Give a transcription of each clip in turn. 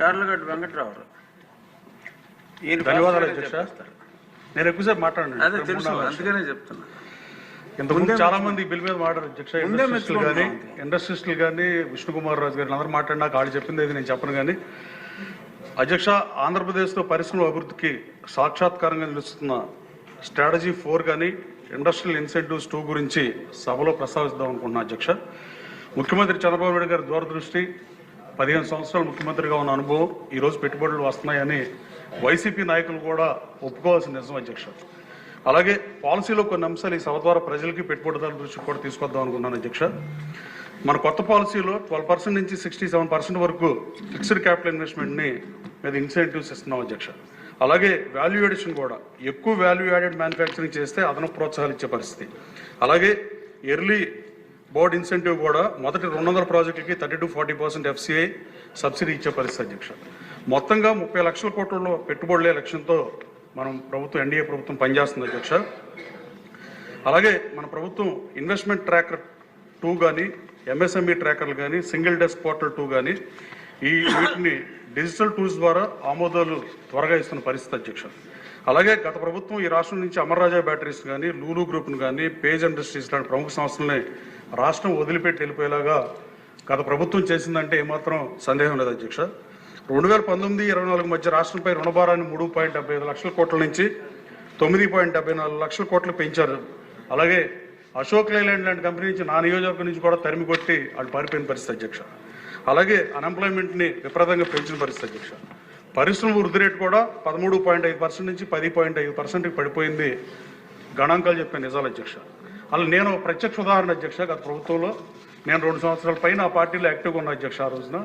యార్లగడ్డ వెంకట్రావు. ధన్యవాదాలు అధ్యక్ష. నేను ఎక్కువసేపు మాట్లాడండి అదే తెలుసు అందుకనే చెప్తున్నా. ఇంతకుముందు చాలా మంది బిల్ మీద మాట్లాడారు అధ్యక్ష ముందే ఇండస్ట్రియస్టులు కానీ. ఇండస్ట్రియస్టులు కానీ విష్ణుకుమార్ రాజు గారు అందరూ మాట్లాడినా వాళ్ళు చెప్పింది ఏది నేను చెప్పను కానీ అధ్యక్ష ఆంధ్రప్రదేశ్లో పరిశ్రమల అభివృద్ధికి సాక్షాత్కారంగా నిలుస్తున్న స్ట్రాటజీ ఫోర్ కానీ ఇండస్ట్రియల్ ఇన్సెంటివ్స్ టూ గురించి సభలో ప్రస్తావిద్దాం అనుకుంటున్నా అధ్యక్ష. ముఖ్యమంత్రి చంద్రబాబు నాయుడు గారి దూరదృష్టి పదిహేను సంవత్సరాలు ముఖ్యమంత్రిగా ఉన్న అనుభవం ఈరోజు పెట్టుబడులు వస్తున్నాయని వైసీపీ నాయకులు కూడా ఒప్పుకోవాల్సిన నిజం అధ్యక్ష. అలాగే పాలసీలో కొన్ని అంశాలు ఈ సభ ద్వారా ప్రజలకి పెట్టుబడిదారుల దృష్టికి కూడా తీసుకొద్దాం అనుకున్నాను అధ్యక్ష. మన కొత్త పాలసీలో ట్వెల్వ్ పర్సెంట్ నుంచి సిక్స్టీ సెవెన్ పర్సెంట్ వరకు ఫిక్స్డ్ క్యాపిటల్ ఇన్వెస్ట్మెంట్ని మీద ఇన్సెంటివ్స్ ఇస్తున్నాం అధ్యక్ష. అలాగే వాల్యూ ఎడిషన్ కూడా ఎక్కువ వాల్యూ యాడెడ్ మ్యానుఫ్యాక్చరింగ్ చేస్తే అదనపు ప్రోత్సాహాలు ఇచ్చే పరిస్థితి. అలాగే ఎర్లీ బోర్డ్ ఇన్సెంటివ్ కూడా మొదటి రెండు వందల ప్రాజెక్టులకి thirty to forty percent FCI subsidy ఇచ్చే పరిస్థితి అధ్యక్ష. మొత్తంగా ముప్పై లక్షల కోట్లలో పెట్టుబడులే లక్ష్యంతో మనం ప్రభుత్వం ఎన్డీఏ ప్రభుత్వం పనిచేస్తుంది అధ్యక్ష. అలాగే మన ప్రభుత్వం ఇన్వెస్ట్మెంట్ ట్రాకర్ టూ కానీ ఎంఎస్ఎంఈ ట్రాకర్లు కానీ సింగిల్ డెస్క్ పోర్టల్ టూ కానీ ఈ వీటిని డిజిటల్ టూల్స్ ద్వారా ఆమోదాలు త్వరగా ఇస్తున్న పరిస్థితి అధ్యక్ష. అలాగే గత ప్రభుత్వం ఈ రాష్ట్రం నుంచి అమర్రాజా బ్యాటరీస్ కానీ లూలు గ్రూప్ను కానీ పేజ్ ఇండస్ట్రీస్ లాంటి ప్రముఖ సంస్థలని రాష్ట్రం వదిలిపెట్టి వెళ్ళిపోయేలాగా గత ప్రభుత్వం చేసిందంటే ఏమాత్రం సందేహం లేదు అధ్యక్ష. రెండు వేల పంతొమ్మిది ఇరవై నాలుగు మధ్య రాష్ట్రంపై రుణభారాన్ని మూడు పాయింట్ డెబ్బై ఐదు లక్షల కోట్ల నుంచి తొమ్మిది పాయింట్ డెబ్బై నాలుగు లక్షల కోట్లు పెంచారు. అలాగే అశోక్ లైలాండ్ లాంటి కంపెనీ నుంచి నా నియోజకవర్గం నుంచి కూడా తరిమి కొట్టి వాళ్ళు పారిపోయిన పరిస్థితి అధ్యక్ష. అలాగే అన్ఎంప్లాయ్మెంట్ని విపరీతంగా పెంచిన పరిస్థితి అధ్యక్ష. పరిశ్రమ వృద్ధి రేటు కూడా పదమూడు పాయింట్ ఐదు పర్సెంట్ నుంచి పది పాయింట్ ఐదు పర్సెంట్కి పడిపోయింది గణాంకాలు చెప్పే నిజాలు అధ్యక్ష. అలా నేను ఒక ప్రత్యక్ష ఉదాహరణ అధ్యక్ష గత ప్రభుత్వంలో. నేను రెండు సంవత్సరాల పైన ఆ పార్టీలో యాక్టివ్గా ఉన్న అధ్యక్ష ఆ రోజున.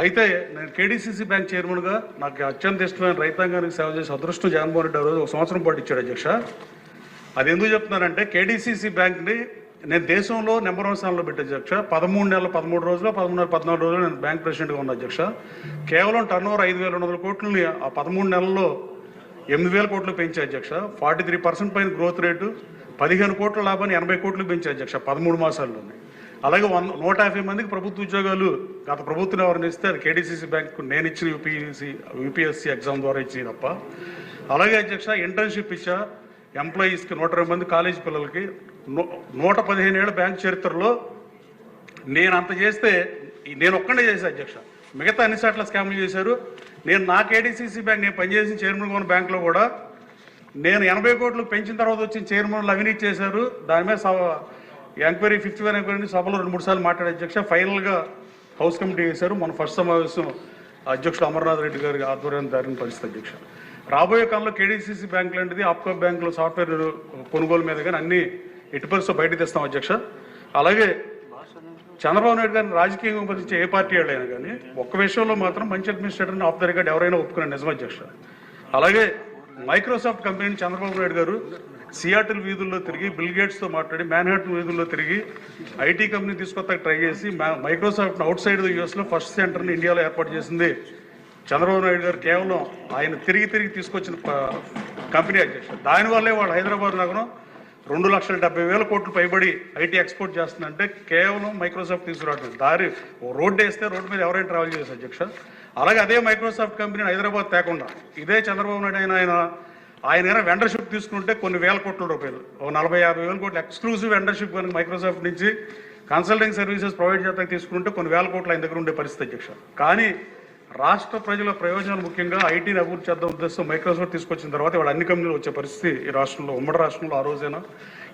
అయితే నేను కేడీసీసీ బ్యాంక్ చైర్మన్గా నాకు అత్యంత ఇష్టమైన రైతాంగానికి సేవ చేసే అదృష్టం జగన్మోహన్ రెడ్డి ఆ రోజు ఒక సంవత్సరం పాటు ఇచ్చాడు అధ్యక్ష. అది ఎందుకు చెప్తున్నానంటే కేడీసీసీ బ్యాంక్ని నేను దేశంలో నెంబర్ వన్ స్థానంలో పెట్టే అధ్యక్ష. పదమూడు నెలల పదమూడు రోజులు పదమూడు నెలల పద్నాలుగు రోజులు నేను బ్యాంక్ ప్రెసిడెంట్గా ఉన్న అధ్యక్ష. కేవలం టర్న్ ఓవర్ ఐదు వేల రెండు వందల కోట్లని ఆ పదమూడు నెలల్లో ఎనిమిది వేల కోట్లు పెంచే అధ్యక్ష. ఫార్టీ త్రీ పర్సెంట్ పైన గ్రోత్ రేటు పదిహేను కోట్ల లాభాన్ని ఎనభై కోట్లు పెంచే అధ్యక్ష పదమూడు మాసాల్లోనే అలాగే వంద నూట యాభై మందికి ప్రభుత్వ ఉద్యోగాలు గత ప్రభుత్వం ఎవరిని ఇస్తే అది కేడీసీసీ బ్యాంక్ నేను ఇచ్చిన యూపీఎస్సీ యూపీఎస్సీ ఎగ్జామ్ ద్వారా ఇచ్చింది తప్ప. అలాగే అధ్యక్ష ఇంటర్న్షిప్ ఇచ్చా ఎంప్లాయీస్కి నూట ఇరవై మంది కాలేజీ పిల్లలకి. నూ- నూట పదిహేను ఏళ్ళ బ్యాంక్ చరిత్రలో నేను అంత చేస్తే నేను ఒక్కడే చేశాను అధ్యక్ష. మిగతా అన్ని చోట్ల స్కామ్లు చేశారు. నేను నా కేడీసీసీ బ్యాంక్ నేను పనిచేసిన చైర్మన్గా ఉన్న బ్యాంకులో కూడా నేను ఎనభై కోట్లు పెంచిన తర్వాత వచ్చిన చైర్మన్లు అవినీతి చేశారు. దాని మీద సభ ఎంక్వైరీ ఫిఫ్త్ వన్ ఎంక్వైరీ సభలో రెండు మూడు సార్లు మాట్లాడే అధ్యక్ష ఫైనల్గా హౌస్ కమిటీ చేశారు మన ఫస్ట్ సమావేశం అధ్యక్షుడు అమర్నాథ్ రెడ్డి గారి ఆధ్వర్యం దారిని పరిస్థితి అధ్యక్ష. రాబోయే కాలంలో కేడీసీసీ బ్యాంక్ లాంటిది ఆప్కో బ్యాంకులో సాఫ్ట్వేర్ కొనుగోలు మీద కానీ అన్ని ఎట్టి పరిస్థితుల్లో బయట తెస్తాం అధ్యక్ష. అలాగే చంద్రబాబు నాయుడు గారిని రాజకీయంగా విమర్శించే ఏ పార్టీ వాళ్ళైనా కానీ ఒక్క విషయంలో మాత్రం మంచి అడ్మినిస్ట్రేటర్ని ఆఫ్ ద రికార్డ్ ఎవరైనా ఒప్పుకునే నిజం అధ్యక్ష. అలాగే మైక్రోసాఫ్ట్ కంపెనీని చంద్రబాబు నాయుడు గారు సియాటిల్ వీధుల్లో తిరిగి బిల్గేట్స్తో మాట్లాడి మ్యాన్హాటన్ వీధుల్లో తిరిగి ఐటీ కంపెనీ తీసుకొత్త ట్రై చేసి మా- మైక్రోసాఫ్ట్ అవుట్ సైడ్ యూఎస్లో ఫస్ట్ సెంటర్ని ఇండియాలో ఏర్పాటు చేసింది. చంద్రబాబు నాయుడు గారు కేవలం ఆయన తిరిగి తిరిగి తీసుకొచ్చిన కంపెనీ అధ్యక్షుడు దానివల్లే వాళ్ళు హైదరాబాద్ నగరం రెండు లక్షల డెబ్బై వేల కోట్లు పైబడి ఐటీ ఎక్స్పోర్ట్ చేస్తుందంటే కేవలం మైక్రోసాఫ్ట్ తీసుకురావడం దారి రోడ్డు వేస్తే రోడ్డు మీద ఎవరైనా ట్రావెల్ చేస్తారు అధ్యక్ష. అలాగే అదే మైక్రోసాఫ్ట్ కంపెనీని హైదరాబాద్ తేకుండా ఇదే చంద్రబాబు నాయుడు ఆయన ఆయన ఆయన ఏమైనా వెండర్షిప్ తీసుకుంటే కొన్ని వేల కోట్ల రూపాయలు. ఓ నలభై యాభై వేల కోట్లు ఎక్స్క్లూజివ్ వెండర్షిప్ కనుక మైక్రోసాఫ్ట్ నుంచి కన్సల్టింగ్ సర్వీసెస్ ప్రొవైడ్ చేస్తానికి తీసుకుంటే కొన్ని వేల కోట్లు ఆయన దగ్గర ఉండే పరిస్థితి అధ్యక్ష. కానీ రాష్ట్ర ప్రజల ప్రయోజనాలు ముఖ్యంగా ఐటీని అభివృద్ధి చేద్దాం ఉద్దేశం మైక్రోసాఫ్ట్ తీసుకొచ్చిన తర్వాత ఇవాళ అన్ని కంపెనీలు వచ్చే పరిస్థితి ఈ రాష్ట్రంలో ఉమ్మడి రాష్ట్రంలో ఆ రోజైనా.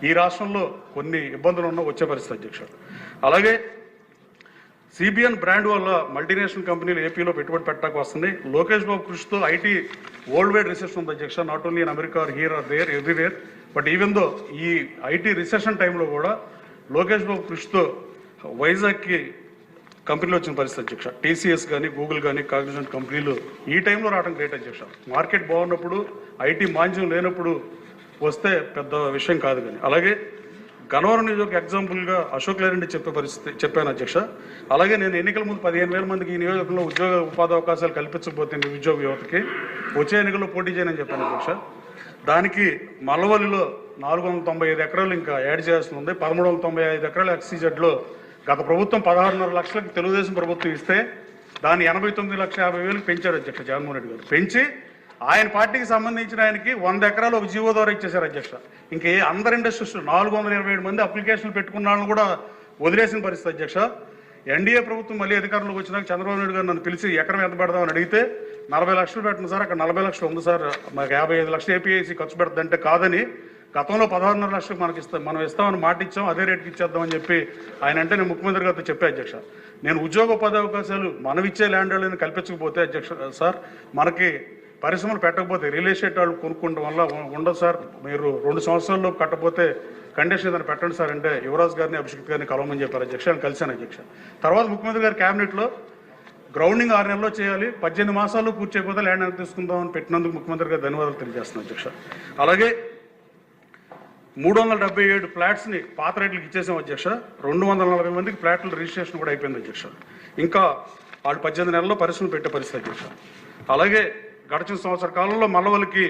ఈ రాష్ట్రంలో కొన్ని ఇబ్బందులు ఉన్నా వచ్చే పరిస్థితి అధ్యక్ష అలాగే సిబిఎన్ బ్రాండ్ వల్ల మల్టీనేషనల్ కంపెనీలు ఏపీలో పెట్టుబడి పెట్టడానికి వస్తుంది లోకేష్ బాబు కృషితో ఐటీ వరల్డ్ వైడ్ రిసెప్షన్ ఉంది అధ్యక్ష. Not only in America or here or there everywhere but even though ఈ ఐటీ రిసెషన్ టైంలో కూడా లోకేష్ బాబు కృషితో వైజాగ్కి కంపెనీలో వచ్చిన పరిస్థితి అధ్యక్ష. టీసీఎస్ కానీ గూగుల్ కానీ కాగ్నిజెంట్ కంపెనీలు ఈ టైంలో రావడం గ్రేట్ అధ్యక్ష. మార్కెట్ బాగున్నప్పుడు ఐటీ మాంద్యం లేనప్పుడు వస్తే పెద్ద విషయం కాదు కానీ. అలాగే గనవరం నియోజక ఎగ్జాంపుల్గా అశోక్ లేరెడ్డి చెప్పే పరిస్థితి చెప్పాను అధ్యక్ష. అలాగే నేను ఎన్నికల ముందు పదిహేను వేల మందికి ఈ నియోజకంలో ఉద్యోగ ఉపాధి అవకాశాలు కల్పించకపోతే నిరుద్యోగ యువతకి వచ్చే ఎన్నికల్లో పోటీ చేయనని చెప్పాను అధ్యక్ష. దానికి మల్లవల్లిలో నాలుగు వందల తొంభై ఐదు ఎకరాలు ఇంకా యాడ్ చేయాల్సి ఉంది. పదమూడు వందల తొంభై ఐదు ఎకరాలు ఎక్సీజెడ్లో గత ప్రభుత్వం పదహారున్నర లక్షలకు తెలుగుదేశం ప్రభుత్వం ఇస్తే దాన్ని ఎనభై తొమ్మిది లక్షల యాభై వేలకు పెంచారు అధ్యక్ష జగన్మోహన్ రెడ్డి గారు. పెంచి ఆయన పార్టీకి సంబంధించిన ఆయనకి వంద ఎకరాలు ఒక జీవో ద్వారా ఇచ్చేశారు అధ్యక్ష. ఇంకా అందరి ఇండస్ట్రీస్ నాలుగు వందల ఇరవై ఏడు మంది అప్లికేషన్లు పెట్టుకున్న వాళ్ళని కూడా వదిలేసిన పరిస్థితి అధ్యక్ష. ఎన్డీఏ ప్రభుత్వం మళ్ళీ అధికారంలోకి వచ్చినాక చంద్రబాబు నాయుడు గారు నన్ను పిలిచి ఎకరం ఎంత పెడదామని అడిగితే నలభై లక్షలు పెట్టండి సార్ అక్కడ నలభై లక్షలు ఉంది సార్ మాకు యాభై ఐదు లక్షలు ఏపీఐసి ఖర్చు పెడదంటే కాదని గతంలో పదహారున్నర లక్షలు మనకి ఇస్తాం మనం ఇస్తామని మాట ఇచ్చాం అదే రేటుకి ఇచ్చేద్దామని చెప్పి ఆయన అంటే నేను ముఖ్యమంత్రి గారితో చెప్పే అధ్యక్ష. నేను ఉద్యోగ ఉపాధి అవకాశాలు మనం ఇచ్చే ల్యాండ్ వాళ్ళని కల్పించకపోతే అధ్యక్ష సార్ మనకి పరిశ్రమలు పెట్టకపోతే రియల్ ఎస్టేట్ వాళ్ళు కొనుక్కోవడం వల్ల ఉండదు సార్. మీరు రెండు సంవత్సరాల్లో కట్టకపోతే కండిషన్ ఏదైనా పెట్టండి సార్ అంటే యువరాజ్ గారిని అభిషేక్ గారిని కలవమని చెప్పారు అధ్యక్ష. ఆయన కలిశాను అధ్యక్ష. తర్వాత ముఖ్యమంత్రి గారి క్యాబినెట్లో గ్రౌండింగ్ ఆరు నెలల్లో చేయాలి పద్దెనిమిది మాసాల్లో పూర్తి చేయకపోతే ల్యాండ్ తీసుకుందామని పెట్టినందుకు ముఖ్యమంత్రి గారు ధన్యవాదాలు తెలియజేస్తున్నాను అధ్యక్ష. అలాగే మూడు వందల డెబ్బై ఏడు ఫ్లాట్స్ని పాత రేట్లకు ఇచ్చేసాం అధ్యక్ష. రెండు వందల నలభై మందికి ఫ్లాట్ల రిజిస్ట్రేషన్ కూడా అయిపోయింది అధ్యక్ష. ఇంకా వాళ్ళు పద్దెనిమిది నెలల్లో పరిశ్రమ పెట్టే పరిస్థితి అధ్యక్ష. అలాగే గడిచిన సంవత్సర కాలంలో మల్లవల్లికి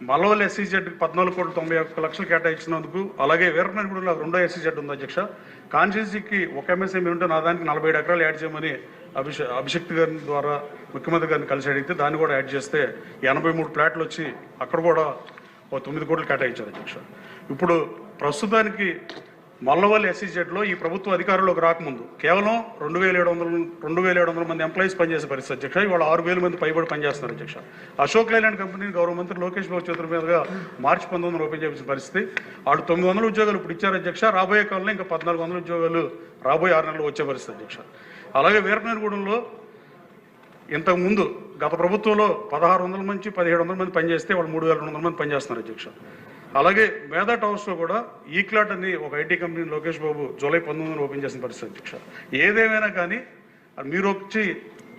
మల్లవల్లి ఎస్సీజెడ్కి పద్నాలుగు కోట్ల తొంభై ఒక్క లక్షలు కేటాయించినందుకు అలాగే వీరపనగూడలో రెండో ఎస్సీజెడ్ ఉంది అధ్యక్ష. కాన్స్టిట్యూన్సీకి ఒక ఎంఎస్ఎంఈ ఉంటే నా దానికి నలభై ఏడు ఎకరాలు యాడ్ చేయమని అభిషే అభిషక్తి గారి ద్వారా ముఖ్యమంత్రి గారిని కలిసి అడిగితే దాన్ని కూడా యాడ్ చేస్తే ఎనభై మూడు ప్లాట్లు వచ్చి అక్కడ కూడా ఓ తొమ్మిది కోట్లు కేటాయించారు అధ్యక్ష. ఇప్పుడు ప్రస్తుతానికి మల్లవల్లి ఎస్సీజెడ్లో ఈ ప్రభుత్వ అధికారంలోకి రాకముందు కేవలం రెండు వేల ఏడు వందల రెండు వేల ఏడు వందల మంది ఎంప్లాయీస్ పనిచేసే పరిస్థితి అధ్యక్ష. ఇవాళ ఆరు వేల మంది పైబడి పనిచేస్తున్నారు అధ్యక్ష. అశోక్ లైలాండ్ కంపెనీని గౌరవ మంత్రి లోకేష్ బాబు చేతుల మీదుగా మార్చి పంతొమ్మిది ఓపెన్ చేసిన పరిస్థితి. వాళ్ళు తొమ్మిది వందల ఉద్యోగాలు ఇప్పుడు ఇచ్చారు అధ్యక్ష. రాబోయే కాలంలో ఇంకా పద్నాలుగు వందల ఉద్యోగాలు రాబోయే ఆరు నెలలు వచ్చే పరిస్థితి అధ్యక్ష. అలాగే వీరపనేరగూడెంలో ఇంతకుముందు గత ప్రభుత్వంలో పదహారు వందల మంది పదిహేడు వందల మంది పనిచేస్తే వాళ్ళు మూడు వేల రెండు వందల మంది పనిచేస్తున్నారు అధ్యక్ష అలాగే మేధా టవర్స్లో కూడా ఈక్లాట్ అని ఒక IT company Lokesh Babu July పంతొమ్మిదిన ఓపెన్ చేసిన పరిస్థితి అధ్యక్ష ఏదేమైనా కానీ మీరు వచ్చి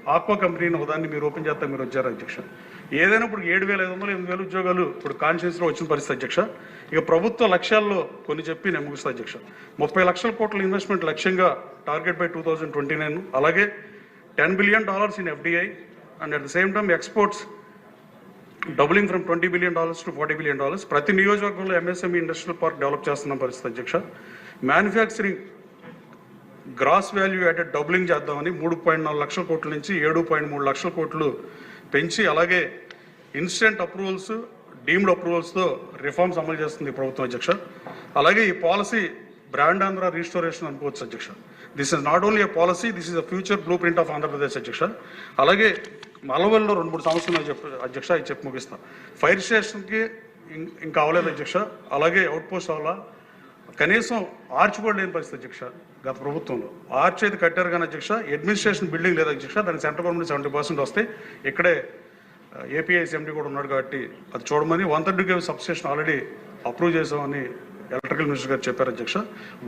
ఆక్వా కంపెనీని ఒకదాన్ని మీరు ఓపెన్ చేస్తే మీరు వచ్చారు అధ్యక్ష ఏదైనా ఇప్పుడు ఏడు వేల ఐదు వందలు ఎనిమిది వేల ఉద్యోగాలు ఇప్పుడు కాన్షియన్స్లో వచ్చిన పరిస్థితి అధ్యక్ష ఇక ప్రభుత్వ లక్ష్యాల్లో కొన్ని చెప్పి నేను ముగిస్తా అధ్యక్ష ముప్పై లక్షల కోట్ల ఇన్వెస్ట్మెంట్ లక్ష్యంగా target by two thousand twenty nine అలాగే ten billion dollars in FDI and at the same time exports doubling from twenty billion dollars to forty billion dollars ప్రతి నియోజకవర్గంలో ఎంఎస్ఎంఈ ఇండస్ట్రియల్ పార్క్ డెవలప్ చేస్తున్న పరిస్థితి అధ్యక్ష. Manufacturing gross value added doubling చేద్దామని మూడు point నాలుగు లక్షల కోట్ల నుంచి ఏడు పాయింట్ మూడు లక్షల కోట్లు పెంచి అలాగే ఇన్స్టెంట్ అప్రూవల్స్ డీమ్డ్ అప్రూవల్స్తో రిఫార్మ్స్ అమలు చేస్తుంది ప్రభుత్వం అధ్యక్ష. అలాగే ఈ పాలసీ బ్రాండ్ ఆంధ్ర రీస్టోరేషన్ అనుకోవచ్చు అధ్యక్ష. This is not only a policy this is a future blueprint of Andhra Pradesh అధ్యక్ష. అలాగే మలవల్లో రెండు మూడు సంవత్సరాలు చెప్ప అధ్యక్ష ఇది చెప్పి ముగిస్తాను ఫైర్ స్టేషన్కి ఇంకా అవ్వలేదు అధ్యక్ష. అలాగే అవుట్ పోస్ట్ అవ్వాలా కనీసం ఆర్చ్ కూడా లేని పరిస్థితి అధ్యక్ష గత ప్రభుత్వంలో. ఆర్చ్ అయితే కట్టారు కానీ అధ్యక్ష అడ్మినిస్ట్రేషన్ బిల్డింగ్ లేదు అధ్యక్ష. దానికి సెంట్రల్ గవర్నమెంట్ సెవెంటీ పర్సెంట్ వస్తే ఇక్కడే ఏపీఐసీఎండి కూడా ఉన్నాడు కాబట్టి అది చూడమని one thirty KV substation already approve చేసామని ఎలక్ట్రికల్ మినిస్టర్ గారు చెప్పారు అధ్యక్ష.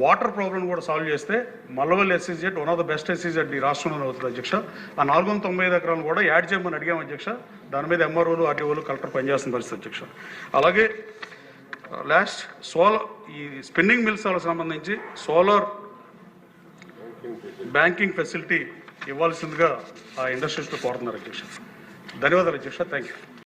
వాటర్ ప్రాబ్లం కూడా సాల్వ్ చేస్తే Mallavalli SEZ one of the best SEZ ఈ రాష్ట్రంలో అవుతుంది అధ్యక్ష. ఆ నాలుగు వందల తొంభై ఐదు ఎకరాలను కూడా యాడ్ చేయమని అడిగాం అధ్యక్ష. దాని మీద ఎంఆర్ఓలు ఆర్టీఓలు కలెక్టర్ పనిచేస్తున్న పరిస్థితి అధ్యక్ష. అలాగే లాస్ట్ సోలార్ ఈ స్పిన్నింగ్ మిల్స్ సంబంధించి సోలార్ బ్యాంకింగ్ ఫెసిలిటీ ఇవ్వాల్సిందిగా ఆ ఇండస్ట్రీస్లో కోరుతున్నారు అధ్యక్ష. ధన్యవాదాలు అధ్యక్ష. Thank you